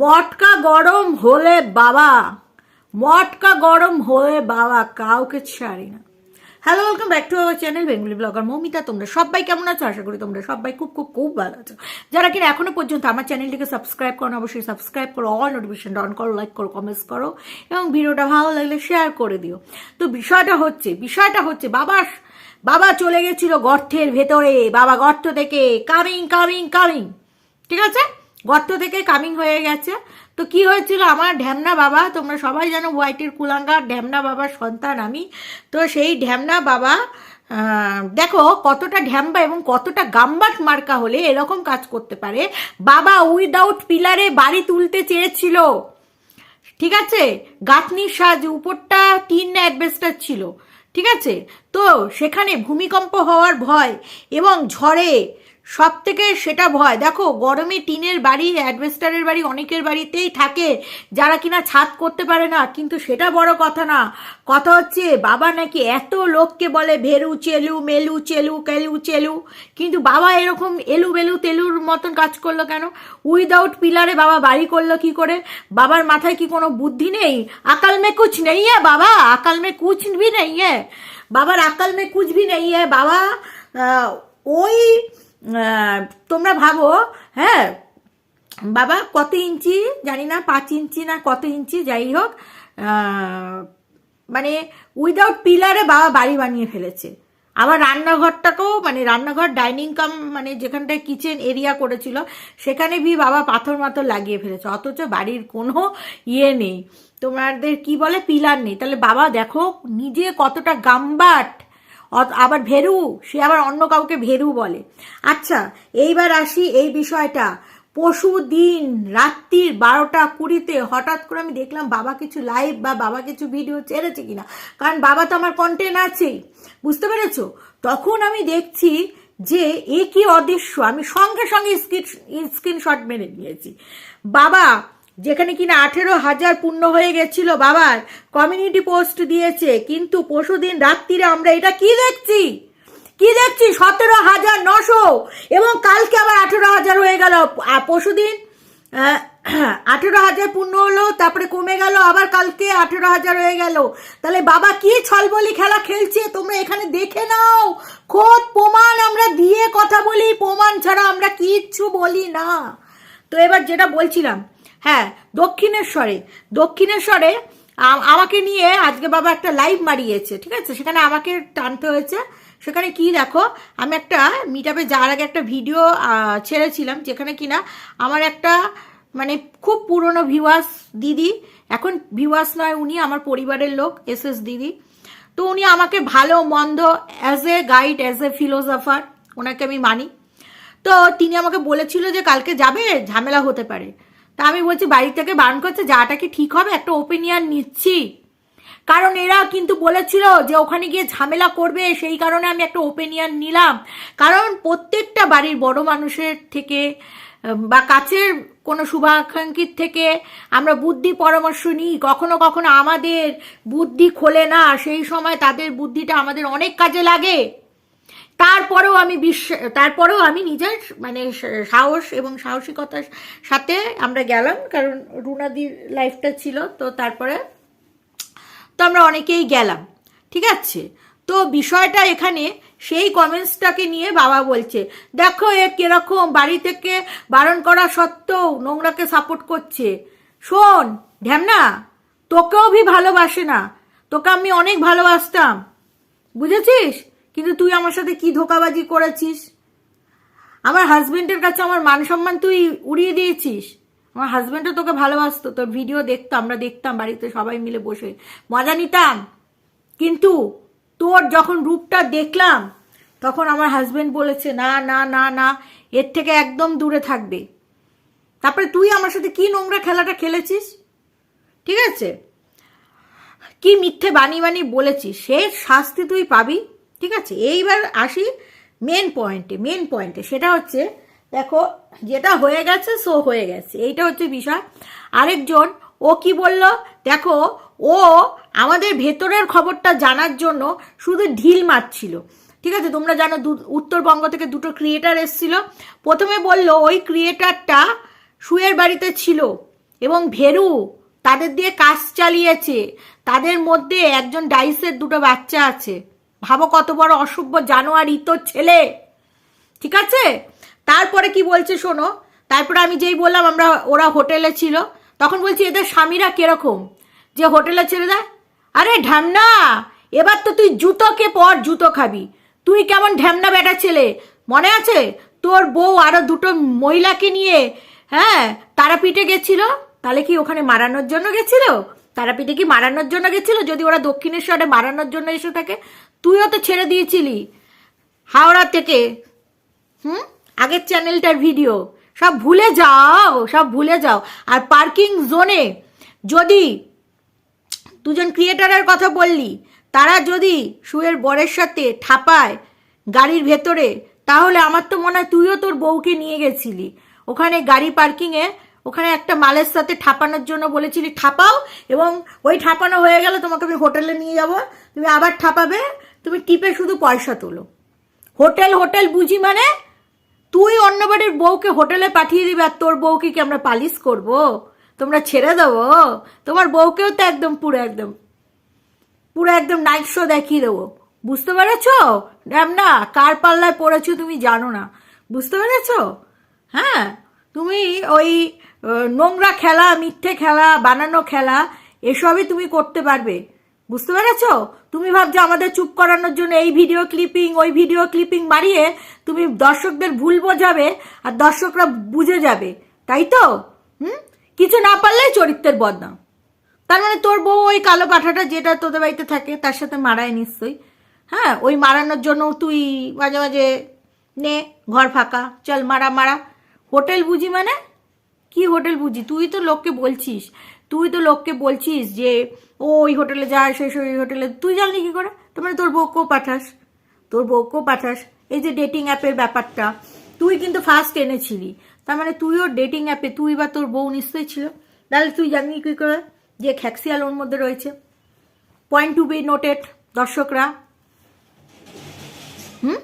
মটকা গরম হলে বাবা। মটকা গরম হলে বাবা, কাউকে ছাড়ি না। Hello welcome back to our channel Bengali blogger Moumita তোমরা সবাই কেমন আছো? আশা করি তোমরা সবাই খুব খুব খুব ভালো আছো। যারা কিনা এখনও পর্যন্ত আমার চ্যানেলটিকে সাবস্ক্রাইব করো অবশ্যই সাবস্ক্রাইব করো অল নোটিফিকেশন অন করো লাইক করো কমেন্টস করো, এবং ভিডিওটা ভালো লাগলে শেয়ার করে দিও। তো বিষয়টা হচ্ছে বিষয়টা হচ্ছে, বাবা বাবা চলে গেছিল গর্তের ভেতরে, বাবা গর্ত থেকে কামিং কামিং কামিং ঠিক আছে? গর্ত থেকে কামিং হয়ে গেছে। তো কি হয়েছিল? আমার ঢ্যামনা বাবা, তোমরা সবাই জানো হোয়াইটের কুলাঙ্গার, ঢ্যামনা বাবার সন্তান আমি। তো সেই ঢ্যামনা বাবা দেখো কতটা ঢ্যাম্বা এবং কতটা গাম্বাট মার্কা হলে এরকম কাজ করতে পারে। বাবা উইদাউট পিলারে বাড়ি তুলতে চেয়েছিল। ঠিক আছে? গাঁথনির সাজ উপরটা টিন না অ্যাডভেস্টার ছিল। ঠিক আছে? তো সেখানে ভূমিকম্প হওয়ার ভয় এবং ঝড়ে সব থেকে সেটা ভয়। দেখো, গরমে টিনের বাড়ি, অ্যাডভেস্টারের বাড়ি, অনেকের বাড়িতেই থাকে, যারা কিনা ছাদ করতে পারে না। কিন্তু সেটা বড় কথা না। কথা হচ্ছে, বাবা নাকি এত লোককে বলে, ভেরু, চেলু, মেলু, চেলু, কেলু, চেলু। কিন্তু বাবা এরকম এলু, বেলু, তেলুর মতন কাজ করল কেন? উইদাউট পিলারে বাবা বাড়ি করল কি করে? বাবার মাথায় কি কোনো বুদ্ধি নেই? আকাল মে কুছ নেই হ্যাঁ বাবা, আকাল মে কুছ ভি নেই হ্যাঁ। বাবার আকাল মে কুছ ভি নেই হ্যাঁ বাবা। ওই তোমরা ভাবো হ্যাঁ বাবা কত ইঞ্চি, জানি না, পাঁচ ইঞ্চি না কত ইঞ্চি, যাই হোক মানে উইদাউট পিলারে বাবা বাড়ি বানিয়ে ফেলেছে। আবার রান্নাঘরটাকেও মানে রান্নাঘর ডাইনিং কাম মানে যেখানটায় কিচেন এরিয়া করেছিল, সেখানে ভি বাবা পাথর মাথর লাগিয়ে ফেলেছে। অথচ বাড়ির কোনো ইয়ে নেই। তোমাদের কি বলে পিলার নেই। তাহলে বাবা দেখো, নিজে কতটা গাম্বাট আবার ভেরু? সে আবার অন্য কাউকে ভেরু বলে। আচ্ছা এইবার আসি এই বিষয়টা। পশু দিন রাত্রির বারোটা কুড়িতে হঠাৎ করে আমি দেখলাম বাবা কিছু লাইভ বা বাবা কিছু ভিডিও ছেড়েছে কিনা। কারণ বাবা তো আমার কন্টেন্ট আছেই। বুঝতে পেরেছ? তখন আমি দেখছি যে এ কি অদৃশ্য। আমি সঙ্গে সঙ্গে স্ক্রিন স্ক্রিনশট মেরে নিয়েছি বাবা যেখানে কিনা আঠেরো হাজার পূর্ণ হয়ে গেছিল, বাবার। কমিউনিটি পোস্ট দিয়েছে, কিন্তু পরশুদিন রাত্রিরে আমরা এটা কি দেখছি? কি দেখছি? সতেরো হাজার নশো এবং কালকে আবার আঠেরো হাজার হয়ে গেল। পরশুদিন আঠেরো হাজার পূর্ণ হলো, তারপরে কমে গেল, আবার কালকে আঠেরো হাজার হয়ে গেল। তাহলে বাবা কি ছলবলি খেলা খেলছে, তোমরা এখানে দেখে নাও। খোদ প্রমাণ আমরা দিয়ে কথা বলি, প্রমাণ ছাড়া আমরা কিচ্ছু বলি না। তো এবার যেটা বলছিলাম হ্যাঁ দক্ষিণেশ্বরে। দক্ষিণেশ্বরে আমাকে নিয়ে আজকে বাবা একটা লাইভ মারিয়েছে ঠিক আছে? সেখানে আমাকে টানতে হয়েছে। সেখানে কি দেখো, আমি একটা মিট আপে যাওয়ার আগে একটা ভিডিও ছেড়েছিলাম, যেখানে কিনা আমার একটা মানে খুব পুরনো ভিউয়ার্স দিদি, এখন ভিউয়ার্স নয় উনি, আমার পরিবারের লোক, এস এস দিদি। তো উনি আমাকে ভালো, মন্দ as a guide as a philosopher ওনাকে আমি মানি। তো তিনি আমাকে বলেছিল যে কালকে যাবে, ঝামেলা হতে পারে। তা আমি বলছি, বাড়ি থেকে বারণ করছে যাটা কি ঠিক হবে? একটা ওপিনিয়ন নিচ্ছি। কারণ এরা কিন্তু বলেছিল যে ওখানে গিয়ে ঝামেলা করবে, সেই কারণে আমি একটা ওপিনিয়ন নিলাম। কারণ প্রত্যেকটা বাড়ির বড় মানুষের থেকে বা কাছের কোনো শুভাকাঙ্ক্ষীর থেকে আমরা বুদ্ধি পরামর্শ নিই। কখনো কখনো আমাদের বুদ্ধি খোলে না, সেই সময় তাদের বুদ্ধিটা আমাদের অনেক কাজে লাগে। তারপরেও আমি বিশ্ব, তারপরেও আমি নিজের মানে সাহস এবং সাহসিকতার সাথে আমরা গেলাম, কারণ রুনাদির লাইফটা ছিল, তো তারপরে তো আমরা অনেকেই গেলাম, ঠিক আছে? তো বিষয়টা এখানে, সেই কমেন্টসটাকে নিয়ে বাবা বলছে, দেখো এ কীরকম, বাড়ি থেকে বারণ করা সত্ত্বেও নোংরাকে সাপোর্ট করছে। শোন, ঢ্যামনা, তোকেও ভি ভালোবাসে না, তোকে আমি অনেক ভালোবাসতাম, বুঝেছিস? কিন্তু তুই আমার সাথে কি ধোকাবাজি করেছিস? আমার হাজবেন্ডের কাছে আমার মান সম্মান তুই উড়িয়ে দিয়েছিস। আমার হাজবেন্ডও তোকে ভালোবাসতো, তোর ভিডিও দেখতো, আমরা দেখতাম, বাড়িতে সবাই মিলে বসে। মজা নিতাম। কিন্তু তোর যখন রূপটা দেখলাম, তখন আমার হাজবেন্ড বলেছে, না না না না, এর থেকে একদম দূরে থাকবে। তারপরে তুই আমার সাথে কি নোংরা খেলাটা খেলেছিস? ঠিক আছে? কি মিথ্যে বানি বানি বলেছিস? সে শাস্তি তুই পাবি। ঠিক আছে? এইবার আসি মেন পয়েন্টে মেন পয়েন্টে সেটা হচ্ছে, দেখো, যেটা হয়ে গেছে সো হয়ে গেছে। এইটা হচ্ছে বিষয়। আরেকজন, ও কি বলল? দেখো, ও আমাদের ভেতরের খবরটা জানার জন্য শুধু ঢিল মারছিল। ঠিক আছে? তোমরা জানো উত্তরবঙ্গ থেকে দুটো ক্রিয়েটার এসেছিল। প্রথমে বলল, ওই ক্রিয়েটারটা শুয়ের বাড়িতে ছিল এবং ভেরু তাদের দিয়ে কাজ চালিয়েছে। তাদের মধ্যে একজন ডাইসের দুটো বাচ্চা আছে। ভাবো কত বড় অসভ্য জানোয়ার ইতর ছেলে। ঠিক আছে? তারপরে কি বলছে শোনো, তারপরে আমি যেই বললাম আমরা, ওরা হোটেলে ছিল, তখন বলছি এদের স্বামীরা কীরকম? যে হোটেলে ছেড়ে দেয়? আরে ঢ্যামনা এবার তো তুই জুতোকে পর জুতো খাবি। তুই কেমন ঢ্যামনা বেটা ছেলে, মনে আছে? তোর বউ আরও দুটো মহিলাকে নিয়ে হ্যাঁ তারাপীঠে গেছিল, তাহলে কি ওখানে মারানোর জন্য গেছিল? তারাপীঠে কি মারানোর জন্য গেছিল? যদি ওরা দক্ষিণেশ্বরে মারানোর জন্য এসে থাকে তুইও তো ছেড়ে দিয়েছিলি। হাওড়া থেকে, হুম? আগের চ্যানেলটার ভিডিও। সব ভুলে যাও, সব ভুলে যাও। আর পার্কিং জোনে যদি দুজন ক্রিয়েটারের কথা বললি, তারা যদি শুয়ের বরের সাথে ঠাপায় গাড়ির ভেতরে, তাহলে আমার তো মনে হয় তুইও তোর বউকে নিয়ে গেছিলি। ওখানে গাড়ি পার্কিংয়ে ওখানে একটা মালের সাথে ঠাপানোর জন্য বলেছিলি ঠাপাও এবং ওই ঠাপানো হয়ে গেলে তোমাকে আমি হোটেলে নিয়ে যাব। তুমি আবার ঠাপাবে তুমি টিপে শুধু পয়সা তোলো। হোটেল হোটেল বুঝি মানে? তুই অন্য বাড়ির বউকে হোটেলে পাঠিয়ে দিবি আর তোর বউকে কি আমরা পালিশ করব? তোমরা ছেড়ে দেবো? তোমার বউকেও তো একদম পুরো একদম পুরো একদম নাইট শো দেখিয়ে দেবো। বুঝতে পেরেছ? ড্যাম না, কার পাল্লায় পড়েছো তুমি জানো না। বুঝতে পেরেছ? হ্যাঁ তুমি ওই নোংরা খেলা, মিথ্যে খেলা, বানানো খেলা, এসবই তুমি করতে পারবে। বুঝতে পেরেছ? তুমি ভাবছ আমাদের চুপ করানোর জন্য এই ভিডিও ক্লিপিং ওই ভিডিও ক্লিপিং মারিয়ে তুমি দর্শকদের ভুল বোঝাবে আর দর্শকরা বুঝে যাবে, তাই তো? হুম? কিছু না পারলেই চরিত্রের বদনাম। তার মানে তোর বউ ওই কালো পাঠাটা যেটা তোদের বাড়িতে থাকে, তার সাথে মারায় নিশ্চয়ই। হ্যাঁ ওই মারানোর জন্য তুই মাঝে মাঝে নে, ঘর ফাঁকা, চল মারা মারা। হোটেল বুঝি মানে? কি হোটেল বুঝি? তুই তো লোককে বলছিস। তুই তো লোককে বলছিস যে, ও, ওই হোটেলে যায় শেষ ওই হোটেলে তুই জানলি কি করে? তার মানে তোর বউকেও পাঠাস। তোর বউকেও পাঠাস। এই যে ডেটিং অ্যাপের ব্যাপারটা, তুই কিন্তু ফার্স্ট এনেছিলি। তার মানে তুইও ডেটিং অ্যাপে তুই বা তোর বউ নিশ্চয়ই ছিল। তাহলে তুই জানবি কি করে? যে খ্যাক্সিয়াল ওর মধ্যে রয়েছে। পয়েন্ট টু বি নোটেড দর্শকরা। হুম?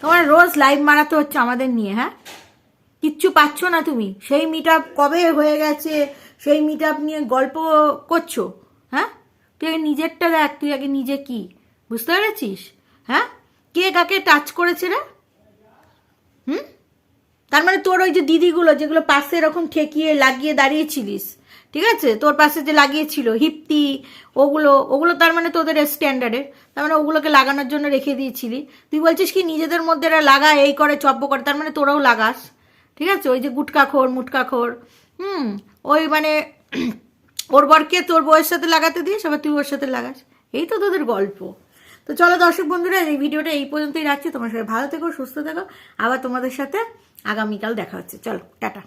তোমার রোজ লাইভ মারাতে হচ্ছে আমাদের নিয়ে হ্যাঁ? কিচ্ছু পাচ্ছ না তুমি। সেই মিট কবে হয়ে গেছে? সেই মিট নিয়ে গল্প করছ হ্যাঁ? তুই আগে নিজেরটা দেখ, তুই আগে নিজে কি? বুঝতে পেরেছিস? হ্যাঁ? কে কাকে টাচ করেছে রে? হুম? তার মানে তোর ওই যে দিদিগুলো, যেগুলো পাশে এরকম ঠেকিয়ে লাগিয়ে দাঁড়িয়েছিলিস, ঠিক আছে? তোর পাশে যে লাগিয়েছিল হিপ্তি ওগুলো ওগুলো তার মানে তোদের স্ট্যান্ডার্ডের তার মানে ওগুলোকে লাগানোর জন্য রেখে দিয়েছিলি। তুই বলছিস কি, নিজেদের মধ্যে এরা লাগা, এই করে চব্য করে, তার মানে তোরাও লাগাস, ঠিক আছে? ওই যে গুটকা খোর, মুটকা খোর হুম, ওই মানে ওর বরকে তোর বউয়ের সাথে লাগাতে দিস, আবার তুই ওর সাথে লাগাস। এই তো তোদের গল্প। তো চলো দর্শক বন্ধুরা, এই ভিডিওটা এই পর্যন্তই রাখছি। তোমার সাথে ভালো থেকো, সুস্থ থেকো। আবার তোমাদের সাথে আগামীকাল দেখা হচ্ছে। চলো, টাটা।